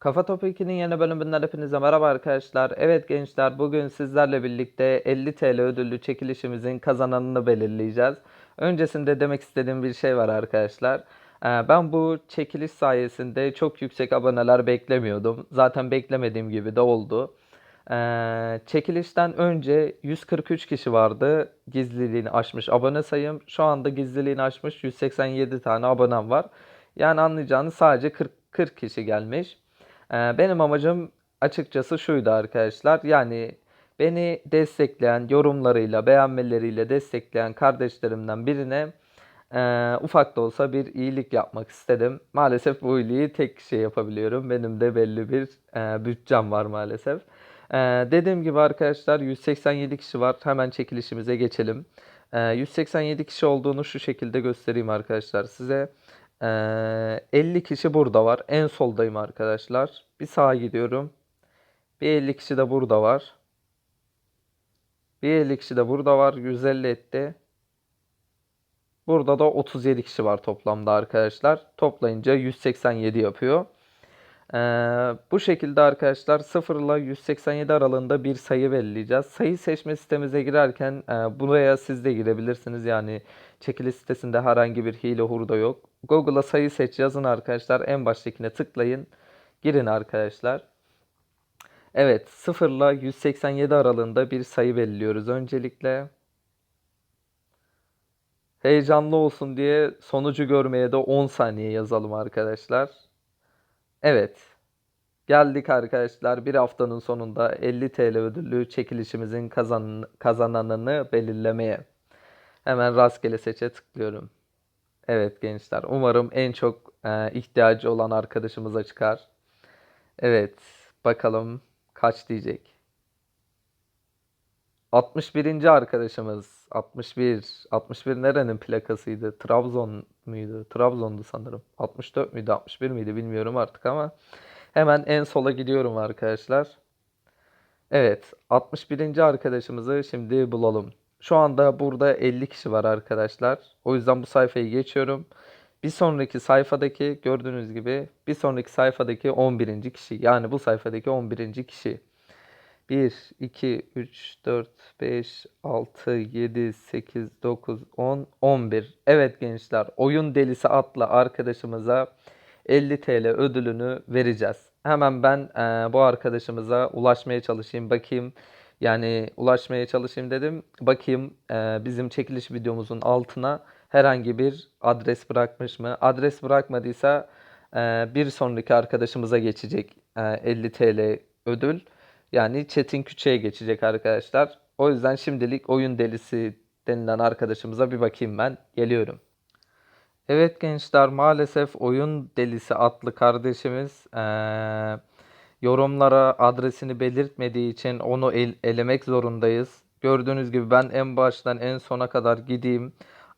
Kafa Topu 2'nin yeni bölümünden hepinize merhaba arkadaşlar. Evet gençler bugün sizlerle birlikte 50 TL ödüllü çekilişimizin kazananını belirleyeceğiz. Öncesinde demek istediğim bir şey var arkadaşlar. Ee, Ben bu çekiliş sayesinde çok yüksek aboneler beklemiyordum. Zaten beklemediğim gibi de oldu. Ee, çekilişten önce 143 kişi vardı gizliliğini aşmış abone sayım. Şu anda gizliliğini aşmış 187 tane abonem var. Yani anlayacağınız sadece 40, 40 kişi gelmiş. Ee, benim amacım açıkçası şuydu arkadaşlar. Yani beni destekleyen, yorumlarıyla, beğenmeleriyle destekleyen kardeşlerimden birine e, ufak da olsa bir iyilik yapmak istedim. Maalesef bu iyiliği tek kişiye yapabiliyorum. Benim de belli bir e, bütçem var maalesef. E, dediğim gibi arkadaşlar 187 kişi var. Hemen çekilişimize geçelim. E, 187 kişi olduğunu şu şekilde göstereyim arkadaşlar size. Ee, 50 kişi burada var. En soldayım arkadaşlar. Bir sağa gidiyorum. Bir 50 kişi de burada var. Bir 50 kişi de burada var. 150 etti. Burada da 37 kişi var toplamda arkadaşlar. Toplayınca 187 yapıyor. Ee, bu şekilde arkadaşlar 0 ile 187 aralığında bir sayı belirleyeceğiz. Sayı seçme sitemize girerken e, buraya siz de girebilirsiniz. Yani çekiliş sitesinde herhangi bir hile hurda yok. Google'a sayı seç yazın arkadaşlar. En baştakine tıklayın. Girin arkadaşlar. Evet 0 ile 187 aralığında bir sayı belirliyoruz öncelikle. Heyecanlı olsun diye sonucu görmeye de 10 saniye yazalım arkadaşlar. Evet. Geldik arkadaşlar. Bir haftanın sonunda 50 TL ödüllü çekilişimizin kazan kazananını belirlemeye. Hemen rastgele seçe tıklıyorum. Evet gençler. Umarım en çok e, ihtiyacı olan arkadaşımıza çıkar. Evet. Bakalım kaç diyecek. 61. arkadaşımız. 61. 61 nerenin plakasıydı? Trabzon muydu? Trabzon'du sanırım. 64 müydü? 61 miydi? Bilmiyorum artık ama. Hemen en sola gidiyorum arkadaşlar. Evet. 61. arkadaşımızı şimdi bulalım. Şu anda burada 50 kişi var arkadaşlar. O yüzden bu sayfayı geçiyorum. Bir sonraki sayfadaki gördüğünüz gibi bir sonraki sayfadaki 11. kişi. Yani bu sayfadaki 11. kişi. 1, 2, 3, 4, 5, 6, 7, 8, 9, 10, 11. Evet gençler Oyun Delisi adlı arkadaşımıza 50 TL ödülünü vereceğiz. Hemen ben e, bu arkadaşımıza ulaşmaya çalışayım. Bakayım yani ulaşmaya çalışayım dedim. Bakayım e, bizim çekiliş videomuzun altına herhangi bir adres bırakmış mı? Adres bırakmadıysa e, bir sonraki arkadaşımıza geçecek e, 50 TL ödül. Yani Çetin Küçük'e geçecek arkadaşlar. O yüzden şimdilik oyun delisi denilen arkadaşımıza bir bakayım ben. Geliyorum. Evet gençler maalesef oyun delisi adlı kardeşimiz eee, yorumlara adresini belirtmediği için onu el- elemek zorundayız. Gördüğünüz gibi ben en baştan en sona kadar gideyim.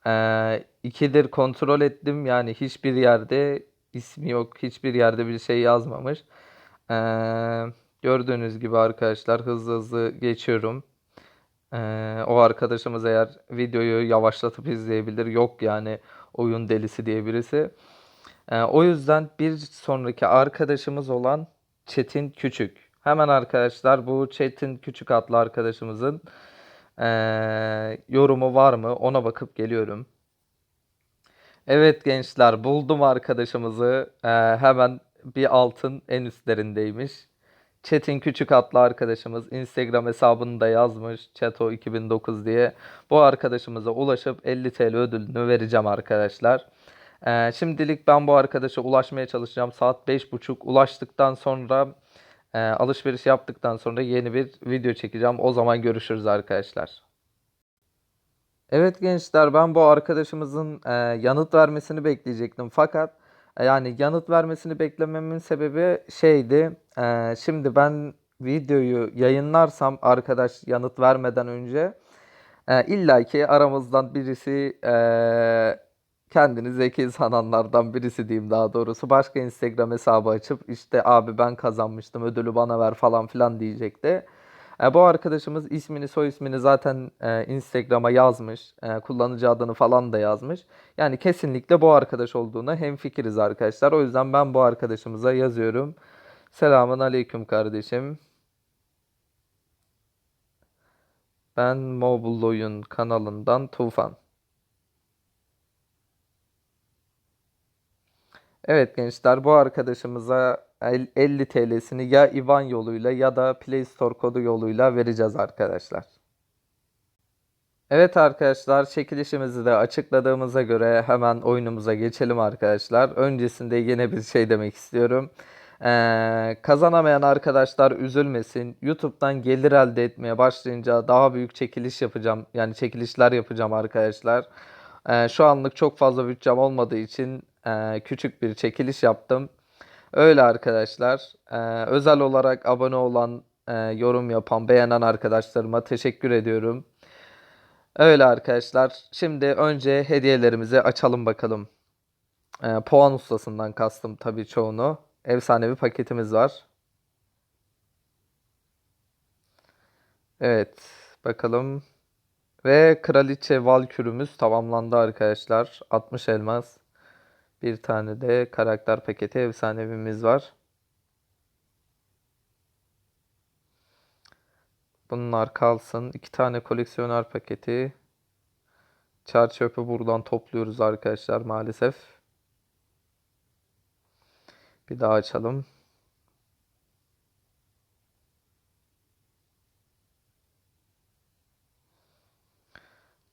Eee ikidir kontrol ettim yani hiçbir yerde ismi yok, hiçbir yerde bir şey yazmamış. Eee, gördüğünüz gibi arkadaşlar hızlı hızlı geçiyorum. Eee, o arkadaşımız eğer videoyu yavaşlatıp izleyebilir. Yok yani oyun delisi diye birisi. Eee, o yüzden bir sonraki arkadaşımız olan Çetin Küçük. Hemen arkadaşlar bu Çetin Küçük adlı arkadaşımızın eee, yorumu var mı? Ona bakıp geliyorum. Evet gençler buldum arkadaşımızı. Eee, hemen bir altın en üstlerindeymiş. Çetin Küçük adlı arkadaşımız Instagram hesabını da yazmış Çeto2009 diye. Bu arkadaşımıza ulaşıp 50 TL ödülünü vereceğim arkadaşlar. Ee, şimdilik ben bu arkadaşa ulaşmaya çalışacağım. Saat 5.30 ulaştıktan sonra e, alışveriş yaptıktan sonra yeni bir video çekeceğim. O zaman görüşürüz arkadaşlar. Evet gençler ben bu arkadaşımızın e, yanıt vermesini bekleyecektim. Fakat yani yanıt vermesini beklememin sebebi şeydi. e, şimdi ben videoyu yayınlarsam arkadaş yanıt vermeden önce e, illa ki aramızdan birisi e, kendini zeki sananlardan birisi diyeyim daha doğrusu. Başka Instagram hesabı açıp işte abi ben kazanmıştım ödülü bana ver falan filan diyecekti. E, bu arkadaşımız ismini soy ismini zaten e, Instagram'a yazmış. E, kullanıcı adını falan da yazmış. Yani kesinlikle bu arkadaş olduğuna hemfikiriz arkadaşlar. O yüzden ben bu arkadaşımıza yazıyorum. Selamun aleyküm kardeşim. Ben Mobile Oyun kanalından Tufan. Evet gençler bu arkadaşımıza 50 TL'sini ya IBAN yoluyla ya da Play Store kodu yoluyla vereceğiz arkadaşlar. Evet arkadaşlar çekilişimizi de açıkladığımıza göre hemen oyunumuza geçelim arkadaşlar. Öncesinde yine bir şey demek istiyorum. Ee, kazanamayan arkadaşlar üzülmesin. YouTube'dan gelir elde etmeye başlayınca daha büyük çekiliş yapacağım. Yani çekilişler yapacağım arkadaşlar. Ee, şu anlık çok fazla bütçem olmadığı için e, küçük bir çekiliş yaptım. Öyle arkadaşlar. Ee, özel olarak abone olan, e, yorum yapan, beğenen arkadaşlarıma teşekkür ediyorum. Öyle arkadaşlar. Şimdi önce hediyelerimizi açalım bakalım. Ee, puan ustasından kastım tabii çoğunu. Efsanevi paketimiz var. Evet, bakalım. Ve Kraliçe Valkürümüz tamamlandı arkadaşlar. 60 elmas. Bir tane de karakter paketi efsanevimiz var. Bunlar kalsın. İki tane koleksiyoner paketi. Çer buradan topluyoruz arkadaşlar maalesef. Bir daha açalım.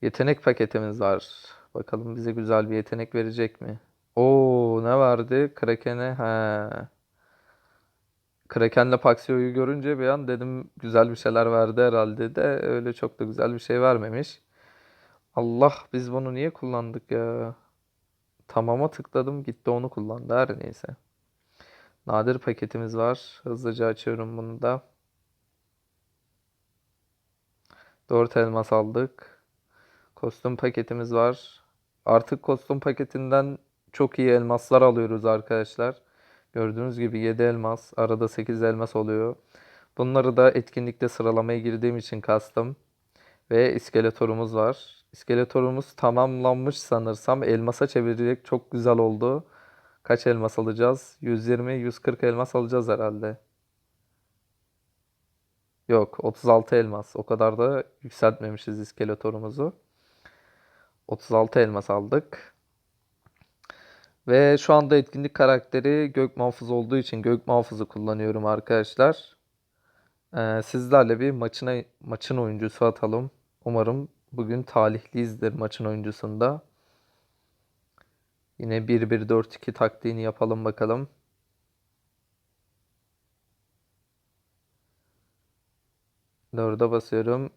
Yetenek paketimiz var. Bakalım bize güzel bir yetenek verecek mi? Oo ne verdi? Kraken'e. He. Kraken'le Paxio'yu görünce bir an dedim güzel bir şeyler verdi herhalde de öyle çok da güzel bir şey vermemiş. Allah biz bunu niye kullandık ya? Tamama tıkladım gitti onu kullandı her neyse. Nadir paketimiz var. Hızlıca açıyorum bunu da. 4 elmas aldık. Kostüm paketimiz var. Artık kostüm paketinden çok iyi elmaslar alıyoruz arkadaşlar. Gördüğünüz gibi 7 elmas, arada 8 elmas oluyor. Bunları da etkinlikte sıralamaya girdiğim için kastım. Ve iskeletorumuz var. İskeletorumuz tamamlanmış sanırsam. Elmasa çevirecek çok güzel oldu. Kaç elmas alacağız? 120, 140 elmas alacağız herhalde. Yok, 36 elmas. O kadar da yükseltmemişiz iskeletorumuzu. 36 elmas aldık. Ve şu anda etkinlik karakteri Gök Muhafız olduğu için Gök Muhafız'ı kullanıyorum arkadaşlar. Ee, sizlerle bir maçına maçın oyuncusu atalım. Umarım bugün talihliyizdir maçın oyuncusunda. Yine 1-1-4-2 taktiğini yapalım bakalım. Dörde basıyorum.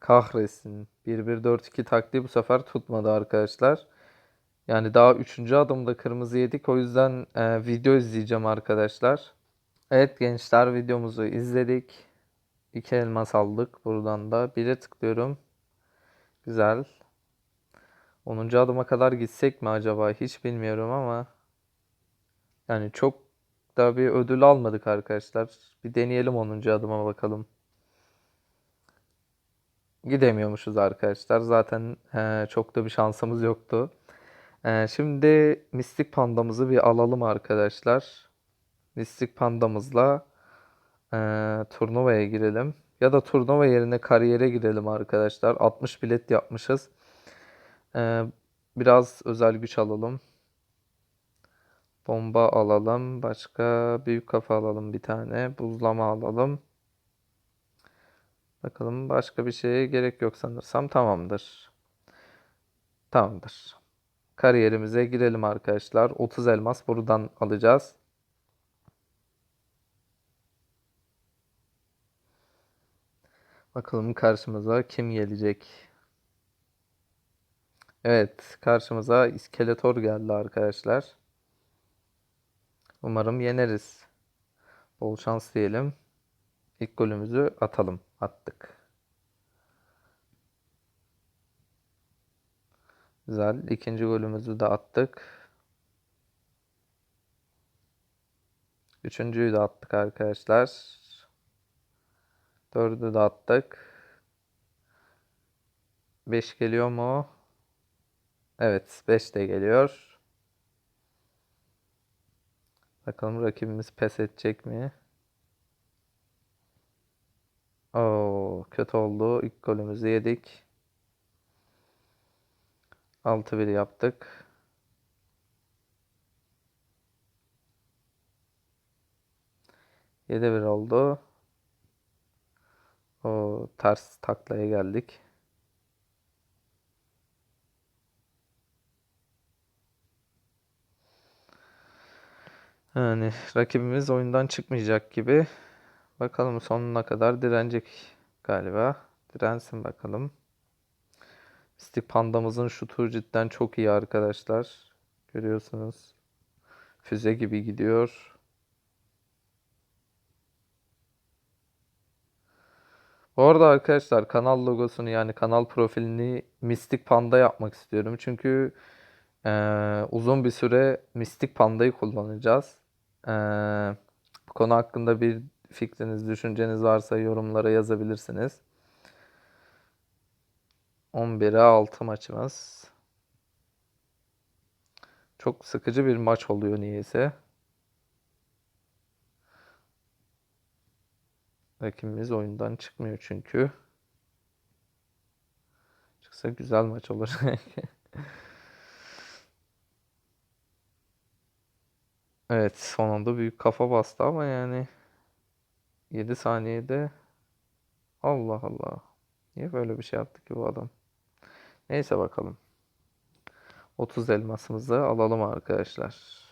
Kahretsin. 1-1-4-2 taktiği bu sefer tutmadı arkadaşlar. Yani daha 3. adımda kırmızı yedik. O yüzden e, video izleyeceğim arkadaşlar. Evet gençler videomuzu izledik. İki elmas aldık. Buradan da 1'e tıklıyorum. Güzel. 10. adıma kadar gitsek mi acaba? Hiç bilmiyorum ama. Yani çok da bir ödül almadık arkadaşlar. Bir deneyelim 10. adıma bakalım. Gidemiyormuşuz arkadaşlar. Zaten e, çok da bir şansımız yoktu. E, şimdi Mistik Pandamızı bir alalım arkadaşlar. Mistik Pandamızla e, turnuvaya girelim. Ya da turnuva yerine kariyere girelim arkadaşlar. 60 bilet yapmışız. E, biraz özel güç alalım. Bomba alalım. Başka büyük kafa alalım bir tane. Buzlama alalım. Bakalım başka bir şeye gerek yok sanırsam. Tamamdır. Tamamdır. Kariyerimize girelim arkadaşlar. 30 elmas buradan alacağız. Bakalım karşımıza kim gelecek? Evet, karşımıza İskeletor geldi arkadaşlar. Umarım yeneriz. Bol şans diyelim. İlk golümüzü atalım. Attık. Güzel. İkinci golümüzü de attık. Üçüncüyü de attık arkadaşlar. Dördü de attık. Beş geliyor mu? Evet, beş de geliyor. Bakalım rakibimiz pes edecek mi? Oo, kötü oldu. İlk golümüzü yedik. 6-1 yaptık. Yedi bir oldu. O ters taklaya geldik. Yani rakibimiz oyundan çıkmayacak gibi. Bakalım sonuna kadar direnecek galiba. Dirensin bakalım. Mistik Panda'mızın şutu cidden çok iyi arkadaşlar. Görüyorsunuz. Füze gibi gidiyor. Bu arada arkadaşlar kanal logosunu yani kanal profilini Mistik Panda yapmak istiyorum. Çünkü eee, uzun bir süre Mistik Panda'yı kullanacağız. Eee, bu konu hakkında bir fikriniz, düşünceniz varsa yorumlara yazabilirsiniz. 11'e 6 maçımız. Çok sıkıcı bir maç oluyor niyeyse. Rakibimiz oyundan çıkmıyor çünkü. Çıksa güzel maç olur. Evet, son anda büyük kafa bastı ama yani 7 saniyede Allah Allah. Niye böyle bir şey yaptı ki bu adam? Neyse bakalım. 30 elmasımızı alalım arkadaşlar.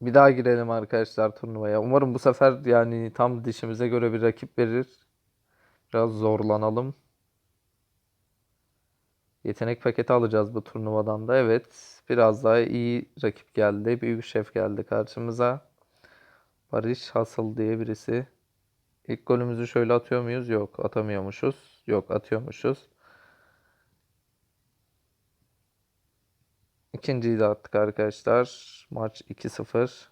Bir daha girelim arkadaşlar turnuvaya. Umarım bu sefer yani tam dişimize göre bir rakip verir. Biraz zorlanalım. Yetenek paketi alacağız bu turnuvadan da. Evet. Biraz daha iyi rakip geldi. Büyük şef geldi karşımıza. Barış Hasıl diye birisi. İlk golümüzü şöyle atıyor muyuz? Yok. Atamıyormuşuz. Yok atıyormuşuz. İkinciyi de attık arkadaşlar. Maç 2-0.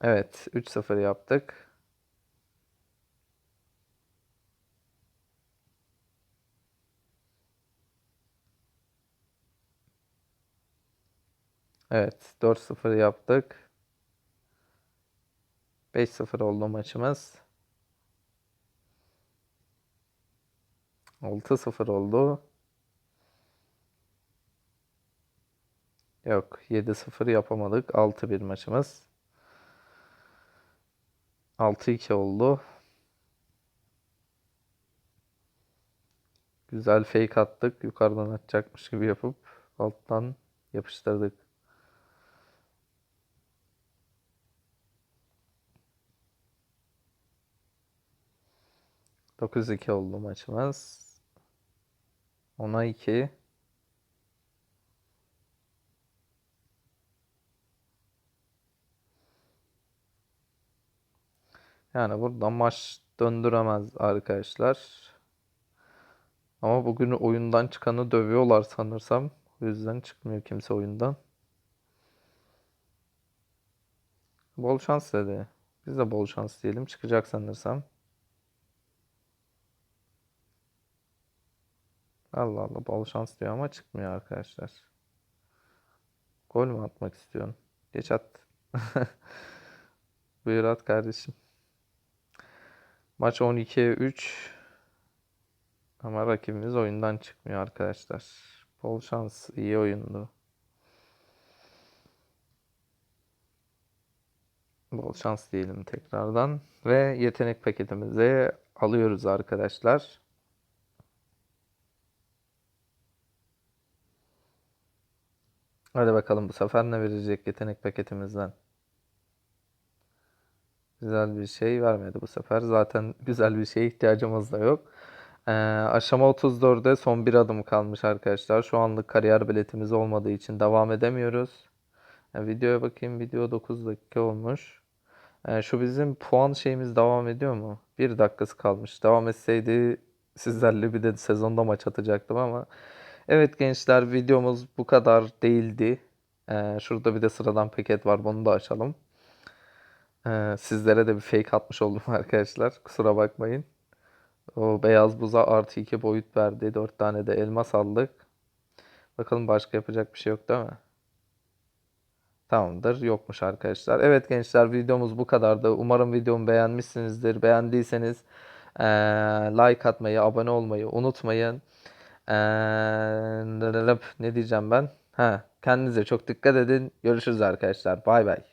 Evet. 3-0 yaptık. Evet. 4-0 yaptık. 5-0 oldu maçımız. 6-0 oldu. Yok 7-0 yapamadık. 6-1 maçımız. 6-2 oldu. Güzel fake attık. Yukarıdan atacakmış gibi yapıp alttan yapıştırdık. Dokuz iki oldu maçımız. Ona iki. Yani buradan maç döndüremez arkadaşlar. Ama bugün oyundan çıkanı dövüyorlar sanırsam. O yüzden çıkmıyor kimse oyundan. Bol şans dedi. Biz de bol şans diyelim. Çıkacak sanırsam. Allah Allah bol şans diyor ama çıkmıyor arkadaşlar. Gol mü atmak istiyorsun? Geç at. Buyur at kardeşim. Maç 12'ye 3. Ama rakibimiz oyundan çıkmıyor arkadaşlar. Bol şans, iyi oyundu. Bol şans diyelim tekrardan. Ve yetenek paketimizi alıyoruz arkadaşlar. Hadi bakalım bu sefer ne verecek yetenek paketimizden. Güzel bir şey vermedi bu sefer. Zaten güzel bir şeye ihtiyacımız da yok. Ee, aşama 34'de son bir adım kalmış arkadaşlar. Şu anlık kariyer biletimiz olmadığı için devam edemiyoruz. Ee, videoya bakayım. Video 9 dakika olmuş. Ee, şu bizim puan şeyimiz devam ediyor mu? Bir dakikası kalmış. Devam etseydi sizlerle bir de sezonda maç atacaktım ama. Evet gençler videomuz bu kadar değildi. Ee, şurada bir de sıradan paket var. Bunu da açalım. Ee, sizlere de bir fake atmış oldum arkadaşlar. Kusura bakmayın. O beyaz buza artı 2 boyut verdi. 4 tane de elmas aldık. Bakalım başka yapacak bir şey yok değil mi? Tamamdır. Yokmuş arkadaşlar. Evet gençler videomuz bu kadardı. Umarım videomu beğenmişsinizdir. Beğendiyseniz eee, like atmayı, abone olmayı unutmayın. Eee, ne diyeceğim ben? Ha, kendinize çok dikkat edin. Görüşürüz arkadaşlar. Bay bay.